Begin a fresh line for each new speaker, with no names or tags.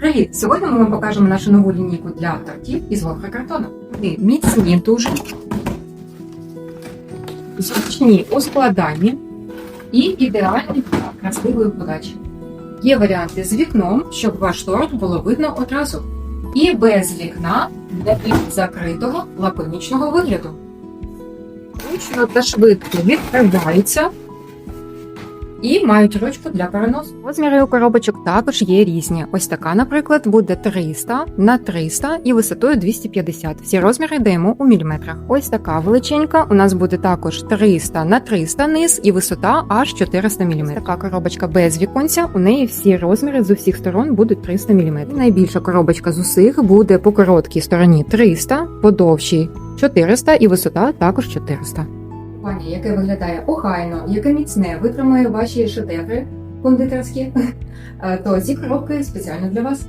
Привіт! Сьогодні ми вам покажемо нашу нову лінійку для тортів із вольфракартону. Вони міцні дуже, зручні у складанні і ідеальні для красивої подачі. Є варіанти з вікном, щоб ваш торт було видно одразу. І без вікна для закритого лаконічного вигляду. Зручно та швидко відкриваються і мають ручку для переносу. Розміри у коробочок також є різні. Ось така, наприклад, буде 300 на 300 і висотою 250. Всі розміри даємо у міліметрах. Ось така величенька. У нас буде також 300 на 300 низ і висота аж 400 мм. Така коробочка без віконця. У неї всі розміри з усіх сторон будуть 300 мм. Найбільша коробочка з усіх буде по короткій стороні 300, по довшій 400 і висота також 400. Пані, яке виглядає охайно, яке міцне, витримує ваші шедеври кондитерські, е, то ці коробки спеціально для вас.